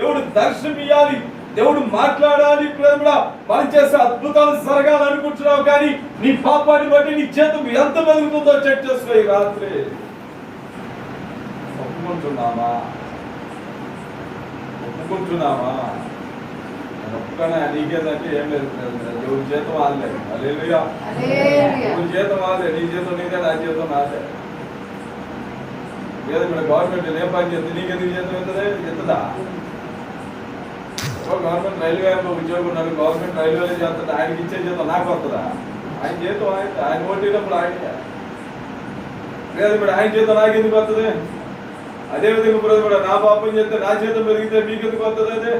దేవుడు దర్శనం ఇవ్వాలి దేవుడు మాట్లాడాలి. ప్రేమ పని చేసే అద్భుతాలు జరగాలి అనుకుంటున్నావు కానీ నీ పాపాన్ని బట్టి నీ చేతుకు ఎంత మెరుగుతుందో చెక్ చేసుకో ఈ రాత్రి. ఒప్పుకుంటున్నామా ఒప్పుకుంటున్నామా నేను ఒప్పుకున్నా నీకేదంటే ఏం లేదు. దేవుడి జీతం ఆడలేదు అలేలుగా హల్లెలూయా. నువ్వు జీతం ఆదే నీ జీతం నీదే నా జీతం నాదే లేదు ఇక్కడ గవర్నమెంట్ ఏ పని చేస్తుంది? నీకెందుకు జీతం ఎంతదే ఎంతదా గవర్నమెంట్ రైల్వే ఉద్యోగం ఉన్నారు. గవర్నమెంట్ రైల్వేలో చేస్తుంది ఆయనకి ఇచ్చే చేత నాకు వస్తుందా? ఆయన చేత ఆయన ఆయన ఓటీనప్పుడు ఆయన. లేదు ఇప్పుడు ఆయన చేత నాకు ఎందుకు వస్తుంది? అదే విధంగా ఇప్పుడు కూడా నా పాపం చేస్తే నా చేత పెరిగితే మీకు ఎందుకు వస్తుంది అదే?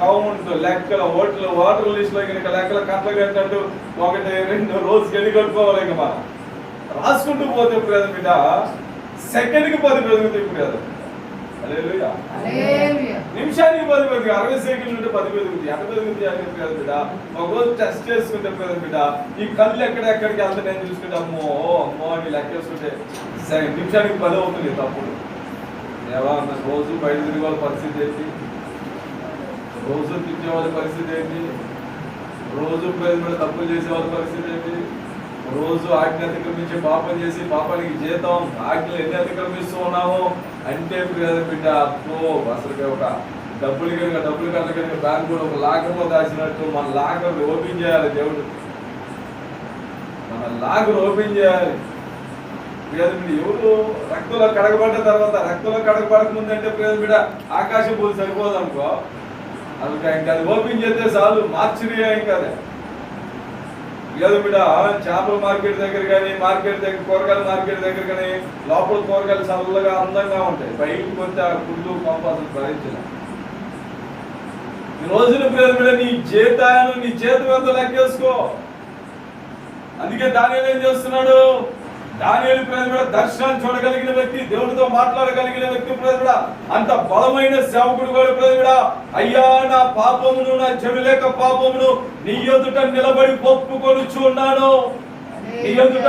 కౌంట్ లెక్కల ఓట్లు ఓటర్ లిస్ట్లో కనుక లెక్కల కట్ల కట్టినట్టు ఒకటి రెండు రోజు గడి కట్టుకోవాలి ఇంకా మనం. రాసుకుంటూ పోతే ఇప్పుడు బిడ్డ సెకండ్కి పది పెరుగుతాయి ఇప్పుడు నిమిషానికి పది పెరుగుతాయి అరవై సెకండ్లు ఉంటే పది పెరుగుతాయి ఎంత పెరుగుతాయి అని కదా బిడ్డ? ఒక రోజు టెస్ట్ చేసుకుంటే కదా బిడ్డ? ఈ కళ్ళు ఎక్కడెక్కడికి వెళ్తే నేను చూసుకుంటే అమ్మో అమ్మో అని లెక్కేసుకుంటే సరే నిమిషానికి పది అవుతుంది తప్పుడు. ఏవా రోజు బయట తిరిగే వాళ్ళ పరిస్థితి ఏంటి? రోజు తిట్టే వాళ్ళ పరిస్థితి ఏంటి? రోజు మీద తప్పులు చేసే వాళ్ళ పరిస్థితి ఏంటి? రోజు ఆజ్ఞ అతిక్రమించి పాపం చేసి పాపానికి జీతం ఆజ్ఞలు ఎన్ని అతిక్రమిస్తూ ఉన్నాము అంటే బిడ్డ అబ్బో అసలు ఒక డబ్బులు కనుక డబ్బులు కనుక కనుక బ్యాంకు కూడా ఒక లాకర్లో దాచినట్టు మన లాకర్ ఓపెన్ చేయాలి దేవుడు. మన లాకర్ ఓపెన్ చేయాలి. ప్రియద బిడ్డ ఎవరు రక్తంలో కడగబడ్డ తర్వాత రక్తంలో కడగబడక ముందంటే ప్రియద బిడ్డ ఆకాశం పోయి సరిపోదు అనుకో అది ఇంకా అది ఓపెన్ చేస్తే చాలు మార్చిరియా ఇంకా లేదు బిడ్డ చేపల మార్కెట్ దగ్గర కానీ మార్కెట్ దగ్గర కూరగాయల మార్కెట్ దగ్గర కానీ లోపల కూరగాయలు చల్లగా అందంగా ఉంటాయి. బయటకు వస్తే ఆ కుళ్ళు పంప ఈ రోజున ప్రియద బిడ్డ నీ జీతాను నీ చేతి మీద లెక్కేసుకో. అందుకే దానిలో ఏం చేస్తున్నాడు? దానియలు ప్రజలు కూడా దర్శనాన్ని చూడగలిగిన వ్యక్తి దేవుడితో మాట్లాడగలిగిన వ్యక్తి ప్రేమ అంత బలమైన సేవకుడు కూడా ప్రేమ అయ్యా నా పాపమును నా చెడు లేక పాపమును నీ ఎదుట నిలబడి ఒప్పుకొనుచు ఉన్నాను. నీ ఎదుట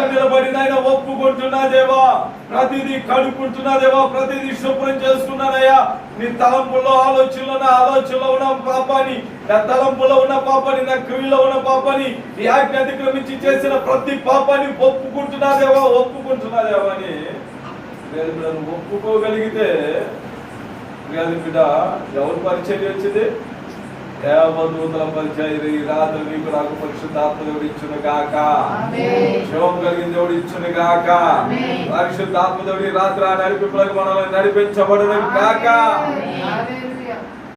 ఒప్పుకుంటున్నా దేవా ప్రతిదీ కడుక్కుంటున్నా దేవా ప్రతిదీ శుభ్రం చేసుకున్నానయ్యా నీ తలంపుల్లో ఆలోచనలో నా ఆలోచనలో ఉన్న పాపాన్ని నా తలంపులో ఉన్న పాపాన్ని నా క్రియలో ఉన్న పాపాన్ని నీ ఆజ్ఞ అతిక్రమించి చేసిన ప్రతి పాపాన్ని ఒప్పుకుంటున్నా దేవా ఒప్పుకుంటున్నా దేవా అని. ఒప్పుకోగలిగితే బిడ్డ ఎవరు పరిచయం వచ్చింది? దేవదూతల పరిచయం ఈ రాత్రి నీకు నాకు పరిశుద్ధాత్మ ఇచ్చును గాక. శివం కలిగిన దేవుడు ఇచ్చును గాక. పరిశుద్ధాత్మ దేవుడి రాత్రి నడిపింపులకు మనల్ని నడిపించబడును గాక.